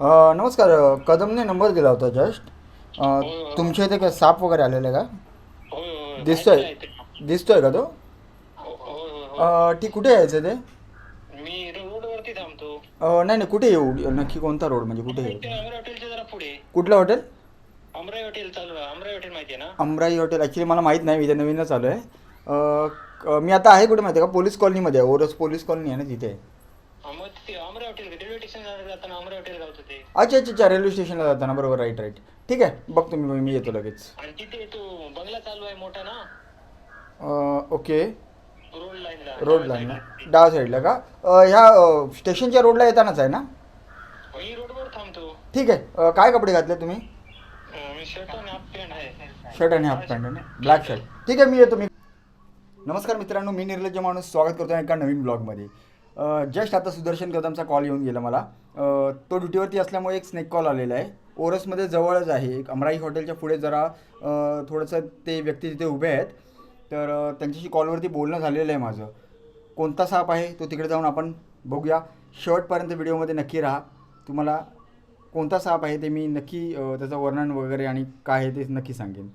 अ, नमस्कार. कदमने नंबर दिला होता जस्ट. अ, तुमच्या इथे काय साप वगैरे आलेला का? होय होय दिसतोय. दिसतोय का तो? हो- होय होय होय अ, ती कुठे यायचं ते? मी अ, नाही नाही कुठे येऊ? नक्की कोणता रोड म्हणजे कुठे येऊ? ते अमराई हॉटेलच्या जरा पुढे. कुठलं हॉटेल अमराई हॉटेल चालू अमराई हॉटेल माहिती आहे ना? अमराई हॉटेल ॲक्च्युली मला माहीत नाही इथे नवीनच आलो आहे अ, क- मी आता आहे कुठे माहिती आहे का? पोलीस कॉलनीमध्ये आहे. ओरस पोलीस कॉलनी आहे ना तिथे. हा, मग ते अमराई हॉटेल रेल्वे स्टेशन जाताना अमराई हॉटेल गावचं ते. अच्छा अच्छा अच्छा. रेल्वे स्टेशनला जाताना. बरोबर राईट राईट ठीक आहे. बघतो मी मी येतो लगेच. आणि तिथे तो बंगला चालू आहे मोठा ना? अ, ओके. रोड लाईनला रोड लाईनला डाव्या साईडला का? अ, ह्या अ, स्टेशनच्या रोडला येतानाच आहे ना? मी रोडवर थांबतो. ठीक आहे. अ, काय कपडे घातले तुम्ही? अं, मी शर्ट आणि हाफ पॅन्ट आहे. शर्ट आणि हाफ पॅन्ट आहे ब्लॅक शर्ट ठीक आहे मी येतो मी नमस्कार मित्रांनो मी निर्लज्ज माणूस. स्वागत करतो एका नवीन ब्लॉगमध्ये. जस्ट आता सुदर्शन कदमचा कॉल येऊन गेला मला. अ, तो ड्युटीवरती असल्यामुळे एक स्नेक कॉल आलेला आहे. ओरसमध्ये जवळच आहे एक अमराई हॉटेलच्या पुढे जरा अ, थोडंसं ते व्यक्ती तिथे उभे आहेत. तर त्यांच्याशी कॉलवरती बोलणं झालेलं आहे माझं. कोणता साप आहे तो तिकडे जाऊन आपण बघूया. शेवटपर्यंत व्हिडिओमध्ये नक्की राहा. तुम्हाला कोणता साप आहे ते मी नक्की त्याचं वर्णन वगैरे आणि काय आहे ते नक्की सांगेन.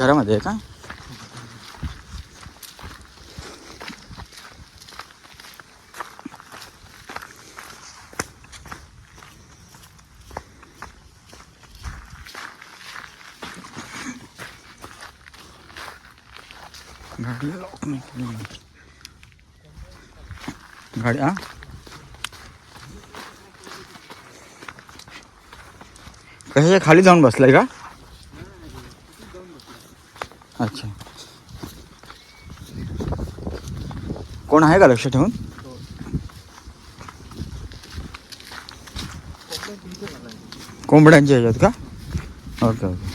घरामध्ये आहे का गाडी लॉक नाही केली गाडी हा कशाच्या खाली जाऊन बसलाय का अच्छा. कोण आहे का लक्ष ठेवून? कोंबड्यांच्या ह्याच्यात का? ओके ओके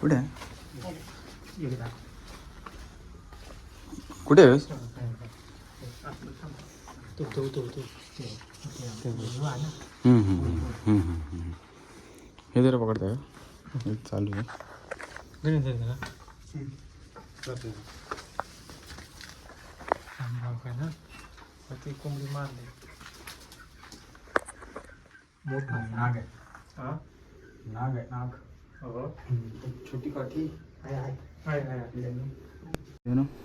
कुठे आहे कुठे आहेस हम्म, हम्म, हम्म, हम्म, हम्म, हम्म. हे जरा पकडताय का हे चालू आहे कोंबडी मारली नाग आहे नाग आहे नाग एक छोटी काठी You know? त्या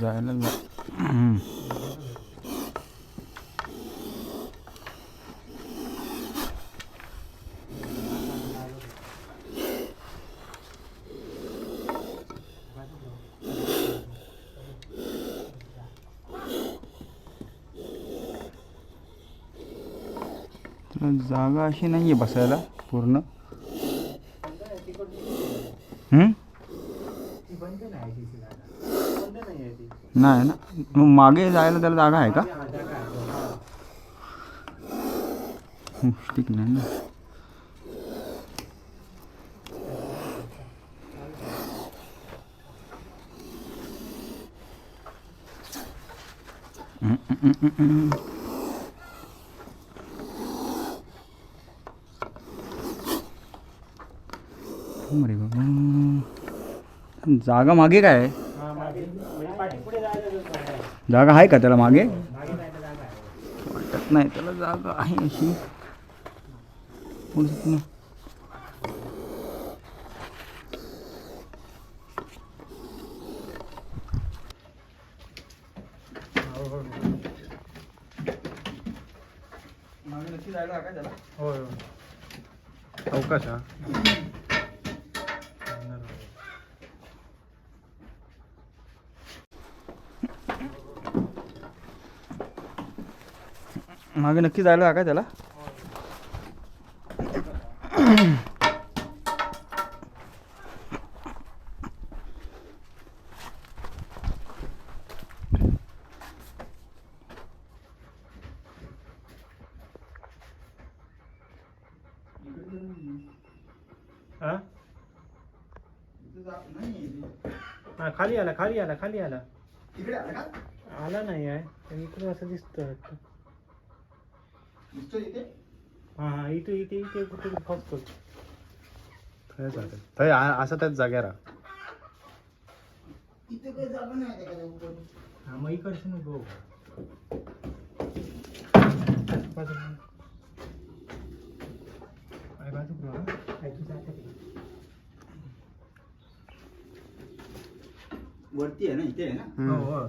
जायला ला- हम्म. तर जागा अशी नाही आहे बसायला पूर्ण. नाही ना. मग मागे जायला त्याला जागा आहे का? ठीक नाही ना. हम्म, हम्म, हम्म, हम्म. अरे बाबा जागा मागे काय? जागा आहे का त्याला मागे? वाटत नाही त्याला जागा आहे अशी. नक्की जायला का त्याला. होय. अवकाश हा. मागे नक्की जायला का त्याला. हा? हा खाली आला खाली आला खाली आला. आला का? आला नाही आहे इकडे असं दिसतं वाटतं. दिसतो इथे? हा हा इथे इथे इथे कुठे फसतो थंय जाते थंय असं त्याच जाग्यावर इथे काही जागा नाही आहे हा मग इकडचं नको बाजूला. तिकडे. वरती आहे ना इथे आहे ना? हो, हो.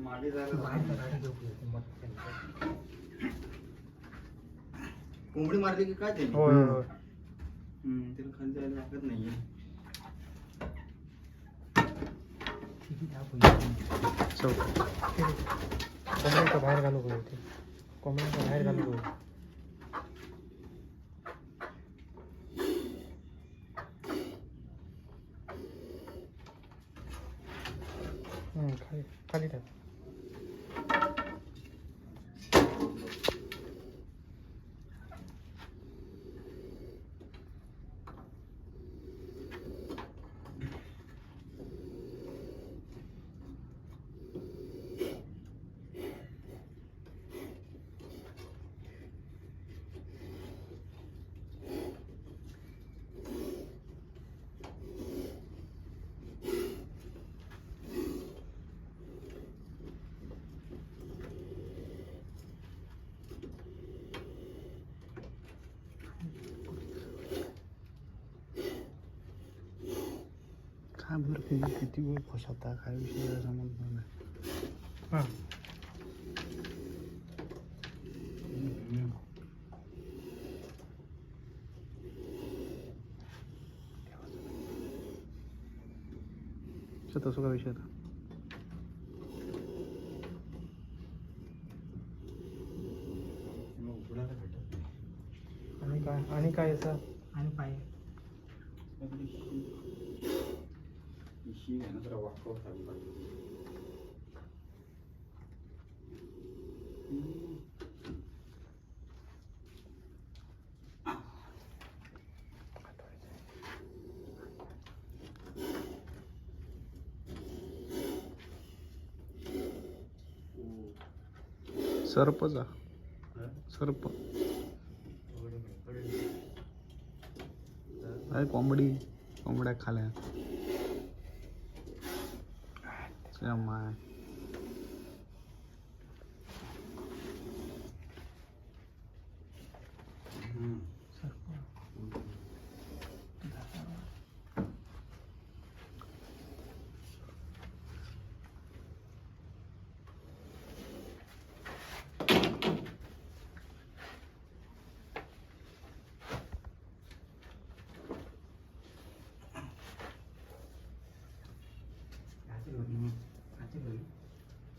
मागे जायला गाडी त्यांनी. कोंबडी मारली की काय त्याने? होय, होय. हम्म, त्याला खाली जायला लागत नाहीये. चौक. कोंबड्याच्या बाहेर घालू गं ते कोंबड्याच्या बाहेर घालू गं बरं किती किती वेळ फसवता? काय विषय समजणार नाही हां. तसं काय विषय आता? आणि काय? आणि काय याचं आणि पाय इशी आहे पाहिजे सर्पचा सर्प. अरे कोंबडी कोंबड्या खाल्या. don't mind.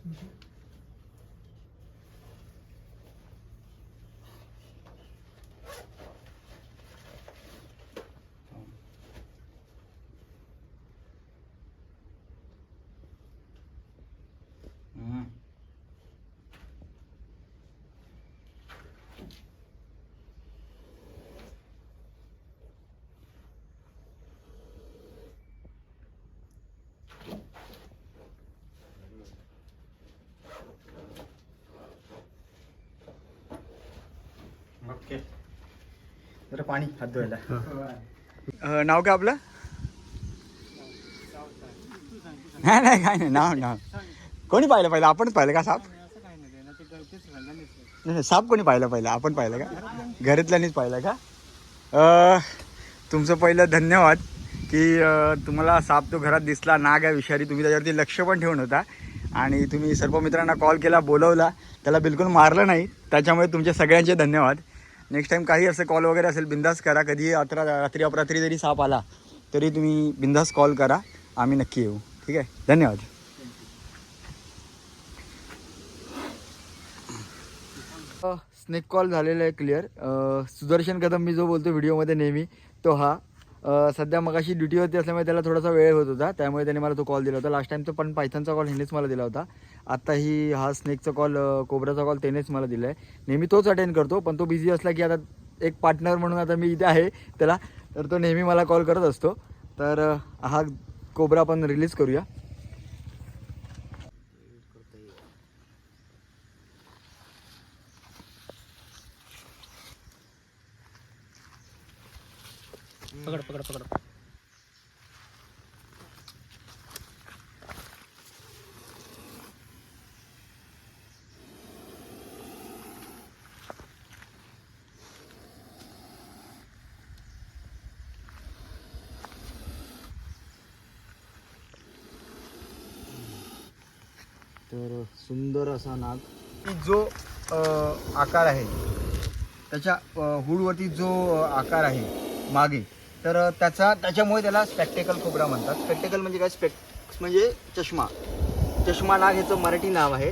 Mm-hmm. जरा पाणी हात धुवायला. नाव काय आपलं? नाही नाही काय नाही. नाव नाव. कोणी पाहिलं पहिलं? आपणच पाहिलं का साप? नाही, नाही, साप कोणी पाहिलं पहिलं? आपण पाहिलं का? घरातल्यानीच पाहिलं का? तुमचं पहिलं धन्यवाद की तुम्हाला साप तो घरात दिसला नाग आहे विषारी. तुम्ही त्याच्यावरती लक्ष पण ठेवून होता. आणि तुम्ही सर्व मित्रांना कॉल केला बोलवला. त्याला बिलकुल मारलं नाही. त्याच्यामुळे तुमचे सगळ्यांचे धन्यवाद. नेक्स्ट टाईम काही असं कॉल वगैरे असेल बिंदास करा. कधी अत्रा रात्री अपरात्री जरी साप आला तरी तुम्ही बिंदास कॉल करा. आम्ही नक्की येऊ. ठीक आहे? धन्यवाद. स्नेक कॉल झालेला आहे क्लिअर सुदर्शन कदम मी जो बोलतो व्हिडिओमध्ये नेहमी तो हा. सध्या मगाशी ड्युटीवरती असल्यामुळे त्याला थोडासा वेळ होत होता. त्यामुळे त्याने मला तो कॉल दिला होता. लास्ट टाईमचा पण पायथनचा कॉल ह्यानेच मला दिला होता. आत्ताही हा स्नेकचा कॉल कोबराचा कॉल त्यानेच मला दिला आहे नेहमी तोच अटेंड करतो पण तो बिझी असला की आता एक पार्टनर म्हणून आता मी इथे आहे त्याला तर तो नेहमी मला कॉल करत असतो. तर हा कोबरा आपण रिलीज करूया. तर सुंदर असा नाग. की जो आकार आहे त्याच्या हुडवरती जो आकार आहे मागे तर त्याचा त्याच्यामुळे त्याला स्पेक्टेकल कोबरा म्हणतात. स्पेक्टेकल म्हणजे काय? स्पेक म्हणजे चष्मा. चष्मा नाग ह्याचं मराठी नाव आहे.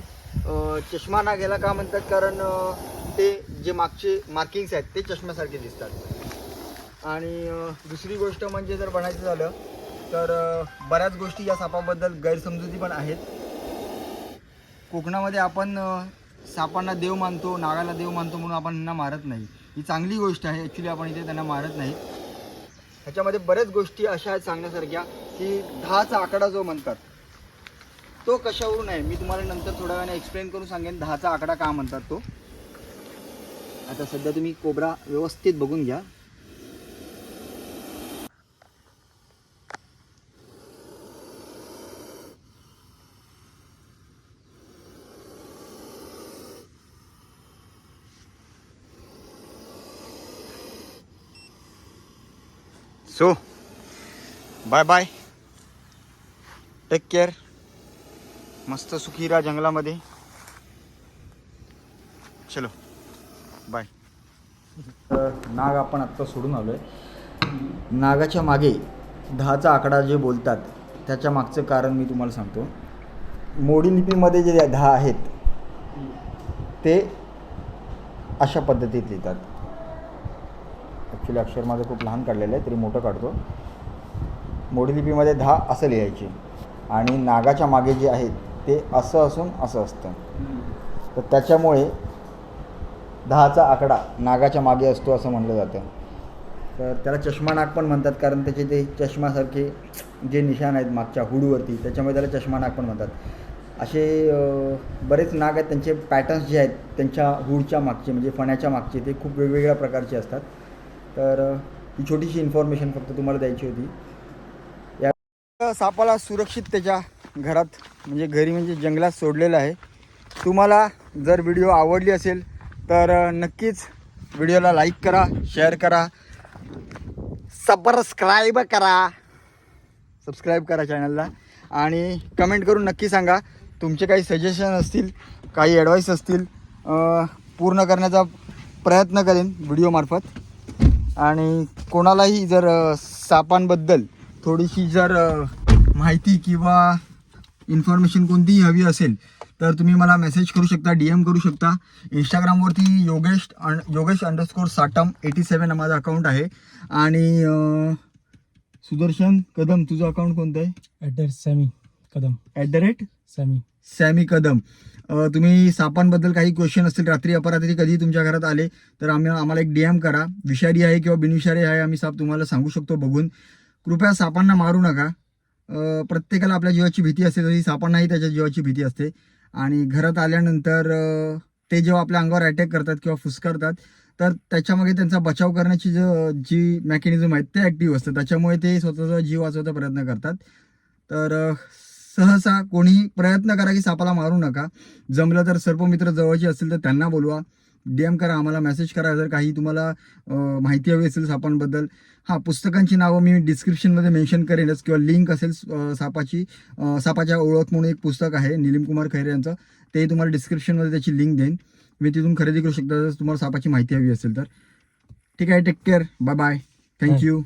चष्मा नाग याला का म्हणतात? कारण ते जे मागचे मार्किंग्स आहेत ते चष्म्यासारखे दिसतात. आणि दुसरी गोष्ट म्हणजे जर म्हणायचं झालं तर बऱ्याच गोष्टी या सापाबद्दल गैरसमजुती पण आहेत. कोकणामध्ये आपण सापांना देव मानतो नागाला देव मानतो म्हणून आपण त्यांना मारत नाही. ही चांगली गोष्ट आहे. ॲक्च्युली आपण इथे त्यांना मारत नाही. ह्याच्यामध्ये बऱ्याच गोष्टी अशा आहेत सांगण्यासारख्या की दहाचा आकडा जो म्हणतात तो कशावरून आहे? मी तुम्हाला नंतर थोड्या वेळाने एक्सप्लेन करून सांगेन. दहाचा आकडा का म्हणतात तो? आता सध्या तुम्ही कोबरा व्यवस्थित बघून घ्या. So bye bye take care मस्त सुखी राहा जंगलामध्ये. चलो. बाय नाग आपण आत्ता सोडून आलो आहे नागाच्या मागे दहाचा आकडा जे बोलतात त्याच्या मागचं कारण मी तुम्हाला सांगतो. मोडी लिपीमध्ये जे दहा आहेत ते अशा पद्धतीत लिहितात. ॲक्च्युली अक्षर माझं खूप लहान काढलेलं आहे तरी मोठं काढतो. मोडी लिपीमध्ये दहा असं लिहायचे. आणि नागाच्या मागे जे आहेत ते असं असून असं असतं. तर त्याच्यामुळे दहाचा आकडा नागाच्या मागे असतो असं म्हटलं जातं. तर त्याला चष्मा नाग पण म्हणतात कारण त्याचे ते चष्मासारखे जे निशाण आहेत मागच्या हुडूवरती त्याच्यामुळे त्याला चष्मा नाग पण म्हणतात. असे बरेच नाग आहेत त्यांचे पॅटर्न्स जे आहेत त्यांच्या हुडच्या मागचे म्हणजे फण्याच्या मागचे ते खूप वेगवेगळ्या प्रकारचे असतात. तर ही छोटीशी इन्फॉर्मेशन फक्त तुम्हाला द्यायची होती. या सापाला सुरक्षित त्याच्या घरात म्हणजे घरी म्हणजे जंगलात सोडलेलं आहे. तुम्हाला जर व्हिडिओ आवडली असेल तर नक्कीच व्हिडिओला लाईक करा शेअर करा. सबस्क्राईब करा. सबस्क्राईब करा चॅनलला आणि कमेंट करून नक्की सांगा तुमचे काही सजेशन असतील काही ॲडवाईस असतील पूर्ण करण्याचा प्रयत्न करेन व्हिडिओमार्फत आणि कोणालाही जर सापांबद्दल थोडीशी जर माहिती किंवा इन्फॉर्मेशन कोणतीही हवी असेल तर तुम्ही मला मेसेज करू शकता डी एम करू शकता. इंस्टाग्रामवरती योगेश अं- Yogesh underscore Satam eighty seven माझं अकाउंट आहे. आणि सुदर्शन कदम तुझं अकाउंट कोणतं आहे? At the Sammy Kadam. At the rate Sammy Sammy Kadam. तुम्ही सापांबद्दल काही क्वेश्चन असतील रात्री अपरात्री कधी तुमच्या घरात आले तर आम्ही आम्हाला एक डी एम करा. विषारी आहे किंवा बिनविषारी आहे आम्ही साप तुम्हाला सांगू शकतो बघून. कृपया सापांना मारू नका. प्रत्येकाला आपल्या जीवाची भीती असते तशी सापांनाही त्याच्या जीवाची भीती असते. आणि घरात आल्यानंतर ते जेव्हा आपल्या अंगावर अटॅक करतात किंवा फुसकारतात तर त्याच्यामागे त्यांचा बचाव करण्याची जो जी मेकॅनिझम आहे ते ॲक्टिव्ह असतं त्याच्यामुळे ते स्वतःचा जीव वाचवायचा प्रयत्न करतात. तर सहसा कोणी प्रयत्न करा की सापाला मारू नका. जमलं तर सर्पमित्र जवळचे असतील तर त्यांना बोलवा. डी एम करा आम्हाला मेसेज करा. जर काही तुम्हाला माहिती हवी असेल सापांबद्दल. हां पुस्तकांची नावं मी डिस्क्रिप्शनमध्ये मेन्शन करेनच किंवा लिंक असेल सापाची सापाच्या ओळख म्हणून एक पुस्तक आहे निलिम कुमार खैरे यांचं. ते तुम्हाला डिस्क्रिप्शनमध्ये त्याची लिंक देईन. मी तिथून खरेदी करू शकता जर तुम्हाला सापाची माहिती हवी असेल तर. ठीक आहे take care bye bye thank you